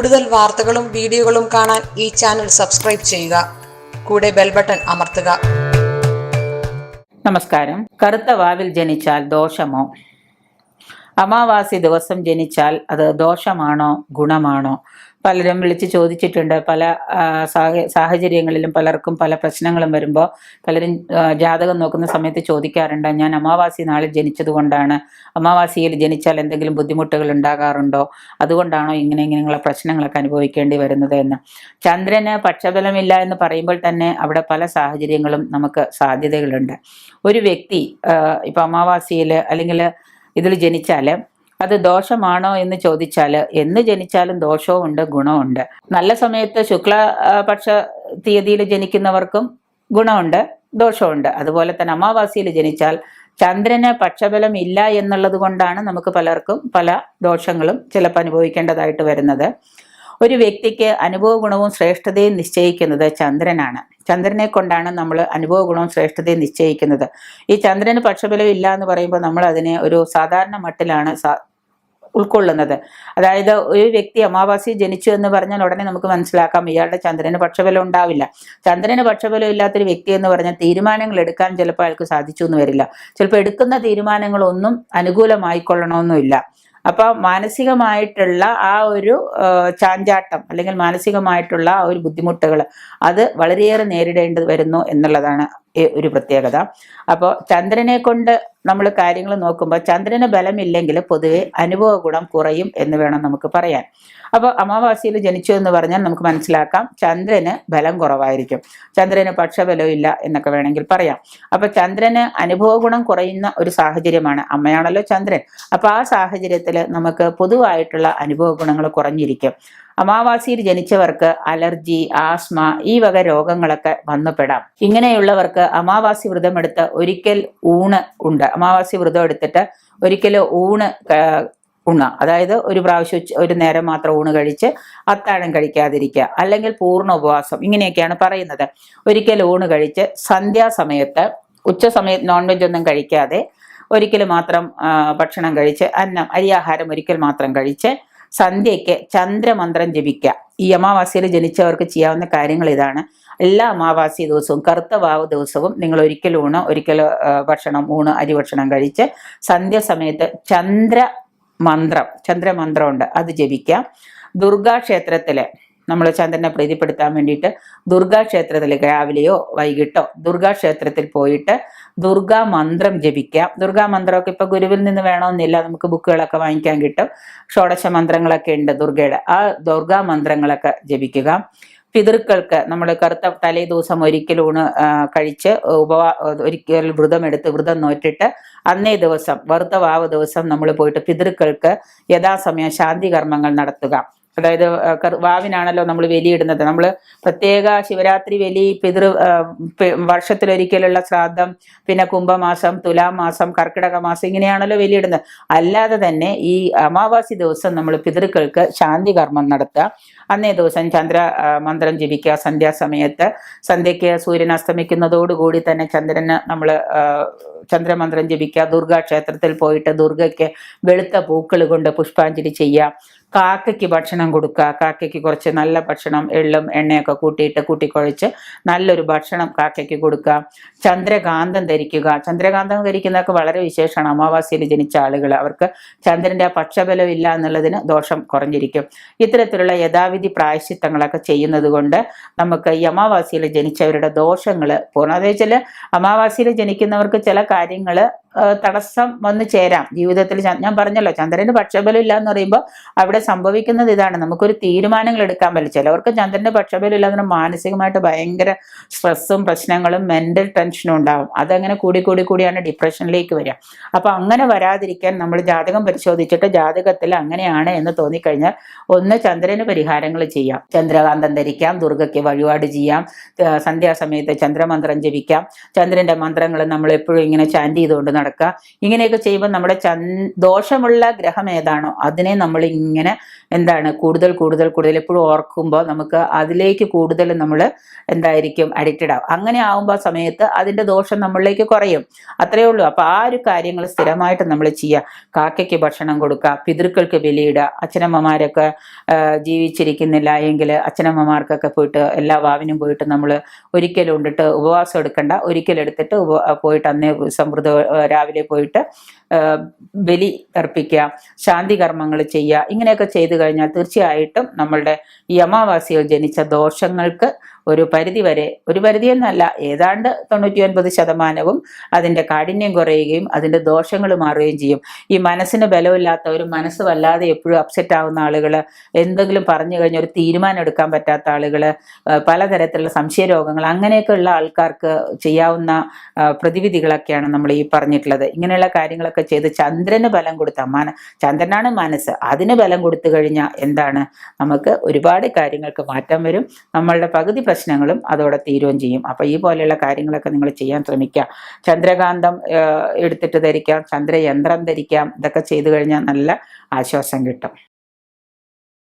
കൂടുതൽ വാർത്തകളും വീഡിയോകളും കാണാൻ ഈ ചാനൽ സബ്സ്ക്രൈബ് ചെയ്യുക. കൂടെ ബെൽ ബട്ടൺ അമർത്തുക. നമസ്കാരം. കറുത്ത വാവിൽ ജനിച്ചാൽ ദോഷമോ? അമാവാസി ദിവസം ജനിച്ചാൽ അത് ദോഷമാണോ ഗുണമാണോ? പലരും വിളിച്ച് ചോദിച്ചിട്ടുണ്ട്. പല സാഹചര്യങ്ങളിലും പലർക്കും പല പ്രശ്നങ്ങളും വരുമ്പോൾ പലരും ജാതകം നോക്കുന്ന സമയത്ത് ചോദിക്കാറുണ്ട്. ഞാൻ അമാവാസി നാളിൽ ജനിച്ചതുകൊണ്ടാണ് അമാവാസിയിൽ ജനിച്ചാൽ എന്തെങ്കിലും ബുദ്ധിമുട്ടുകൾ ഉണ്ടാകാറുണ്ടോ? അതുകൊണ്ടാണോ ഇങ്ങനെ ഇങ്ങനെയുള്ള പ്രശ്നങ്ങളൊക്കെ അനുഭവിക്കേണ്ടി വരുന്നത് എന്ന്. ചന്ദ്രന് പക്ഷബലമില്ല എന്ന് പറയുമ്പോൾ തന്നെ അവിടെ പല സാഹചര്യങ്ങളും നമുക്ക് സാധ്യതകളുണ്ട്. ഒരു വ്യക്തി ഇപ്പൊ അമാവാസിയിൽ അല്ലെങ്കിൽ ഇതിൽ ജനിച്ചാൽ അത് ദോഷമാണോ എന്ന് ചോദിച്ചാൽ എന്ന് ജനിച്ചാലും ദോഷവുമുണ്ട് ഗുണമുണ്ട് നല്ല സമയത്ത് ശുക്ലപക്ഷ തീയതിയിൽ ജനിക്കുന്നവർക്കും ഗുണമുണ്ട് ദോഷമുണ്ട് അതുപോലെ തന്നെ അമാവാസിയിൽ ജനിച്ചാൽ ചന്ദ്രന് പക്ഷബലം ഇല്ല എന്നുള്ളത് കൊണ്ടാണ് നമുക്ക് പലർക്കും പല ദോഷങ്ങളും ചിലപ്പോൾ അനുഭവിക്കേണ്ടതായിട്ട് വരുന്നത്. ഒരു വ്യക്തിക്ക് അനുഭവ ഗുണവും ശ്രേഷ്ഠതയും നിശ്ചയിക്കുന്നത് ചന്ദ്രനാണ്. ചന്ദ്രനെ കൊണ്ടാണ് നമ്മൾ അനുഭവ ഗുണവും ശ്രേഷ്ഠതയും നിശ്ചയിക്കുന്നത്. ഈ ചന്ദ്രന് പക്ഷബലം ഇല്ല എന്ന് പറയുമ്പോൾ നമ്മൾ അതിനെ ഒരു സാധാരണ മട്ടിലാണ് ഉൾക്കൊള്ളുന്നത്. അതായത് ഒരു വ്യക്തി അമാവാസി ജനിച്ചു എന്ന് പറഞ്ഞാൽ ഉടനെ നമുക്ക് മനസ്സിലാക്കാം ഇയാളുടെ ചന്ദ്രന് പക്ഷബലം ഉണ്ടാവില്ല. ചന്ദ്രന് പക്ഷബലം ഇല്ലാത്തൊരു വ്യക്തി എന്ന് പറഞ്ഞാൽ തീരുമാനങ്ങൾ എടുക്കാൻ ചിലപ്പോൾ അയാൾക്ക് സാധിച്ചു എന്ന് വരില്ല. ചിലപ്പോൾ എടുക്കുന്ന തീരുമാനങ്ങളൊന്നും അനുകൂലമായിക്കൊള്ളണമെന്നില്ല അപ്പൊ മാനസികമായിട്ടുള്ള ആ ഒരു ചാഞ്ചാട്ടം അല്ലെങ്കിൽ മാനസികമായിട്ടുള്ള ആ ഒരു ബുദ്ധിമുട്ടുകൾ അത് വളരെയേറെ നേരിടേണ്ടി വരുന്നു എന്നുള്ളതാണ് ഒരു പ്രത്യേകത. അപ്പോൾ ചന്ദ്രനെ കൊണ്ട് നമ്മൾ കാര്യങ്ങൾ നോക്കുമ്പോൾ ചന്ദ്രന് ബലമില്ലെങ്കിൽ പൊതുവെ അനുഭവ ഗുണം കുറയും എന്ന് വേണം നമുക്ക് പറയാൻ. അപ്പോൾ അമാവാസിയിൽ ജനിച്ചു എന്ന് പറഞ്ഞാൽ നമുക്ക് മനസ്സിലാക്കാം ചന്ദ്രന് ബലം കുറവായിരിക്കും. ചന്ദ്രന് പക്ഷബലവും ഇല്ല എന്നൊക്കെ വേണമെങ്കിൽ പറയാം. അപ്പോൾ ചന്ദ്രന് അനുഭവ ഗുണം കുറയുന്ന ഒരു സാഹചര്യമാണ് അമ്മയാണല്ലോ ചന്ദ്രൻ. അപ്പോൾ ആ സാഹചര്യത്തിൽ നമുക്ക് പൊതുവായിട്ടുള്ള അനുഭവ ഗുണങ്ങൾ കുറഞ്ഞിരിക്കും. അമാവാസിയിൽ ജനിച്ചവർക്ക് അലർജി ആസ്മ ഈ വക രോഗങ്ങളൊക്കെ വന്നുപെടാം ഇങ്ങനെയുള്ളവർക്ക് അമാവാസി വ്രതം വ്രതമെടുത്ത് ഒരിക്കൽ ഊണ് ഉണ്ട്. അമാവാസി വ്രതം എടുത്തിട്ട് ഒരിക്കൽ ഊണ് ഉണ ഉണ്ണ അതായത് ഒരു പ്രാവശ്യം ഒരു നേരം മാത്രം ഊണ് കഴിച്ച് അത്താഴം കഴിക്കാതിരിക്കുക. അല്ലെങ്കിൽ പൂർണ ഉപവാസം. ഇങ്ങനെയൊക്കെയാണ് പറയുന്നത്. ഒരിക്കൽ ഊണ് കഴിച്ച് സന്ധ്യാസമയത്ത് ഉച്ച സമയത്ത് നോൺ വെജ് ഒന്നും കഴിക്കാതെ ഒരിക്കൽ മാത്രം ഭക്ഷണം കഴിച്ച് അന്നം അരിയാഹാരം ഒരിക്കൽ മാത്രം കഴിച്ച് സന്ധ്യയ്ക്ക് ചന്ദ്രമന്ത്രം ജപിക്കുക. ഈ അമാവാസ്യയിൽ ജനിച്ചവർക്ക് ചെയ്യാവുന്ന കാര്യങ്ങൾ ഇതാണ്. എല്ലാ അമാവാസി ദിവസവും കറുത്ത വാവ് ദിവസവും നിങ്ങൾ ഒരിക്കൽ ഊണ് ഒരിക്കൽ ഭക്ഷണം ഊണ് അരി ഭക്ഷണം കഴിച്ച് സന്ധ്യ സമയത്ത് ചന്ദ്ര മന്ത്രം ചന്ദ്രമന്ത്രമുണ്ട്. അത് ജപിക്കാം ദുർഗാ ക്ഷേത്രത്തിൽ നമ്മൾ ചന്ദ്രനെ പ്രീതിപ്പെടുത്താൻ വേണ്ടിയിട്ട് ദുർഗാ ക്ഷേത്രത്തിൽ രാവിലെയോ വൈകിട്ടോ ദുർഗാ ക്ഷേത്രത്തിൽ പോയിട്ട് ദുർഗാ മന്ത്രം ജപിക്കാം. ദുർഗാ മന്ത്രമൊക്കെ ഇപ്പൊ ഗുരുവിൽ നിന്ന് വേണമെന്നില്ല. നമുക്ക് ബുക്കുകളൊക്കെ വാങ്ങിക്കാൻ കിട്ടും. ഷോഡശ മന്ത്രങ്ങളൊക്കെ ഉണ്ട് ദുർഗയുടെ. ആ ദുർഗാ മന്ത്രങ്ങളൊക്കെ ജപിക്കുക. പിതൃക്കൾക്ക് നമ്മൾ കറുത്ത തലേ ദിവസം ഒരിക്കലൂണ് കഴിച്ച് ഉപവാ ഒരിക്കൽ വ്രതം എടുത്ത് വ്രതം നോറ്റിട്ട് അന്നേ ദിവസം വറുത്ത വാവ് ദിവസം നമ്മൾ പോയിട്ട് പിതൃക്കൾക്ക് യഥാസമയം ശാന്തി കർമ്മങ്ങൾ നടത്തുക. അതായത് വാവിനാണല്ലോ നമ്മൾ ബലിയിടുന്നത് നമ്മൾ പ്രത്യേക ശിവരാത്രി ബലി പിതൃ വർഷത്തിലൊരിക്കലുള്ള ശ്രാദ്ധം പിന്നെ കുംഭമാസം തുലാം മാസം കർക്കിടക മാസം ഇങ്ങനെയാണല്ലോ ബലിയിടുന്നത് അല്ലാതെ തന്നെ ഈ അമാവാസി ദിവസം നമ്മൾ പിതൃക്കൾക്ക് ശാന്തി കർമ്മം നടത്തുക. അന്നേ ദിവസം ചന്ദ്ര മന്ത്രം ജപിക്കുക. സന്ധ്യാസമയത്ത് സന്ധ്യയ്ക്ക് സൂര്യൻ അസ്തമിക്കുന്നതോടുകൂടി തന്നെ ചന്ദ്രന് നമ്മൾ ചന്ദ്രമന്ത്രം ജപിക്കുക. ദുർഗാ ക്ഷേത്രത്തിൽ പോയിട്ട് ദുർഗയ്ക്ക് വെളുത്ത പൂക്കൾ കൊണ്ട് പുഷ്പാഞ്ജലി ചെയ്യുക. കാക്കയ്ക്ക് ഭക്ഷണം കൊടുക്കുക. കാക്കയ്ക്ക് കുറച്ച് നല്ല ഭക്ഷണം എള്ളും എണ്ണയൊക്കെ കൂട്ടിയിട്ട് കൂട്ടിക്കുഴച്ച് നല്ലൊരു ഭക്ഷണം കാക്കയ്ക്ക് കൊടുക്കുക. ചന്ദ്രകാന്തം ധരിക്കുക. ചന്ദ്രകാന്തം ധരിക്കുന്നതൊക്കെ വളരെ വിശേഷമാണ്. അമാവാസിയിൽ ജനിച്ച ആളുകൾ അവർക്ക് ചന്ദ്രന്റെ ആ പക്ഷബലം ഇല്ല എന്നുള്ളതിന് ദോഷം കുറഞ്ഞിരിക്കും. ഇത്തരത്തിലുള്ള യഥാവിധി പ്രായശ്ചിത്തങ്ങളൊക്കെ ചെയ്യുന്നത് കൊണ്ട് നമുക്ക് ഈ അമാവാസിയിൽ ജനിച്ചവരുടെ ദോഷങ്ങൾ പൂർണ വെച്ചാൽ അമാവാസിയിൽ ജനിക്കുന്നവർക്ക് ചില കാര്യങ്ങൾ തടസ്സം വന്നു ചേരാം. ജീവിതത്തിൽ ഞാൻ പറഞ്ഞല്ലോ ചന്ദ്രന് പക്ഷബലം ഇല്ല എന്ന് പറയുമ്പോൾ അവിടെ സംഭവിക്കുന്നത് ഇതാണ്. നമുക്കൊരു തീരുമാനങ്ങൾ എടുക്കാൻ പറ്റില്ല. ചിലവർക്ക് ചന്ദ്രന്റെ പക്ഷബലം ഇല്ലാതെ മാനസികമായിട്ട് ഭയങ്കര സ്ട്രെസ്സും പ്രശ്നങ്ങളും മെന്റൽ ടെൻഷനും ഉണ്ടാവും. അതങ്ങനെ കൂടി കൂടി കൂടിയാണ് ഡിപ്രഷനിലേക്ക് വരിക. അപ്പൊ അങ്ങനെ വരാതിരിക്കാൻ നമ്മൾ ജാതകം പരിശോധിച്ചിട്ട് ജാതകത്തിൽ അങ്ങനെയാണ് എന്ന് തോന്നിക്കഴിഞ്ഞാൽ ഒന്ന് ചന്ദ്രന് പരിഹാരങ്ങൾ ചെയ്യാം. ചന്ദ്രകാന്തം ധരിക്കാം ദുർഗയ്ക്ക് വഴിപാട് ചെയ്യാം സന്ധ്യാസമയത്ത് ചന്ദ്രമന്ത്രം ജപിക്കാം. ചന്ദ്രന്റെ മന്ത്രങ്ങൾ നമ്മൾ എപ്പോഴും ഇങ്ങനെ ചാൻഡ് ചെയ്തുകൊണ്ട് നടക്കുക. ഇങ്ങനെയൊക്കെ ചെയ്യുമ്പോൾ നമ്മുടെ ചന് ദോഷമുള്ള ഗ്രഹം ഏതാണോ അതിനെ നമ്മൾ ഇങ്ങനെ എന്താണ് കൂടുതൽ കൂടുതൽ കൂടുതൽ എപ്പോഴും ഓർക്കുമ്പോൾ നമുക്ക് അതിലേക്ക് കൂടുതൽ നമ്മൾ എന്തായിരിക്കും അഡിക്റ്റഡ് ആവും. അങ്ങനെ ആവുമ്പോൾ സമയത്ത് അതിന്റെ ദോഷം നമ്മളിലേക്ക് കുറയും. അത്രയേ ഉള്ളൂ. അപ്പോൾ ആ ഒരു കാര്യങ്ങൾ സ്ഥിരമായിട്ട് നമ്മൾ ചെയ്യുക. കാക്കയ്ക്ക് ഭക്ഷണം കൊടുക്കുക പിതൃക്കൾക്ക് ബലിയിടുക അച്ഛനമ്മമാരൊക്കെ ജീവിച്ചിരിക്കുന്നില്ല എങ്കിൽ അച്ഛനമ്മമാർക്കൊക്കെ പോയിട്ട് എല്ലാ വാവിനും പോയിട്ട് നമ്മൾ ഒരിക്കലും ഉണ്ടിട്ട് ഉപവാസം എടുക്കണ്ട. ഒരിക്കലെടുത്തിട്ട് ഉപ പോയിട്ട് അന്നേ സമൃദ്ധ രാവിലെ പോയിട്ട് ബലി അർപ്പിക്കുക ശാന്തി കർമ്മങ്ങൾ ചെയ്യുക ഇങ്ങനെയൊക്കെ ചെയ്തു കഴിഞ്ഞാൽ തീർച്ചയായിട്ടും നമ്മളുടെ ഈ അമാവാസിയിൽ ജനിച്ച ദോഷങ്ങൾക്ക് ഒരു പരിധി വരെ ഒരു പരിധിയെന്നല്ല ഏതാണ്ട് തൊണ്ണൂറ്റി ഒൻപത് ശതമാനവും അതിന്റെ കാഠിന്യം കുറയുകയും അതിന്റെ ദോഷങ്ങൾ മാറുകയും ചെയ്യും. ഈ മനസ്സിന് ബലമില്ലാത്ത ഒരു മനസ്സ് വല്ലാതെ എപ്പോഴും അപ്സെറ്റ് ആവുന്ന ആളുകൾ എന്തെങ്കിലും പറഞ്ഞു കഴിഞ്ഞാൽ ഒരു തീരുമാനം എടുക്കാൻ പറ്റാത്ത ആളുകൾ പലതരത്തിലുള്ള സംശയ രോഗങ്ങൾ അങ്ങനെയൊക്കെയുള്ള ആൾക്കാർക്ക് ചെയ്യാവുന്ന പ്രതിവിധികളൊക്കെയാണ് നമ്മൾ ഈ പറഞ്ഞിട്ടുള്ളത്. ഇങ്ങനെയുള്ള കാര്യങ്ങളൊക്കെ ചെയ്ത് ചന്ദ്രന് ബലം കൊടുത്ത മന ചന്ദ്രനാണ് മനസ്സ്. അതിന് ബലം കൊടുത്തു കഴിഞ്ഞാൽ എന്താണ്? നമുക്ക് ഒരുപാട് കാര്യങ്ങൾക്ക് മാറ്റം വരും. നമ്മളുടെ പകുതി പ്രശ്നങ്ങളും അതോടെ തീരുകയും ചെയ്യും. അപ്പോൾ ഈ പോലെയുള്ള കാര്യങ്ങളൊക്കെ നിങ്ങൾ ചെയ്യാൻ ശ്രമിക്കുക. ചന്ദ്രകാന്തം എടുത്തിട്ട് ധരിക്കാം ചന്ദ്രയന്ത്രം ധരിക്കാം ഇതൊക്കെ ചെയ്തു കഴിഞ്ഞാൽ നല്ല ആശ്വാസം കിട്ടും.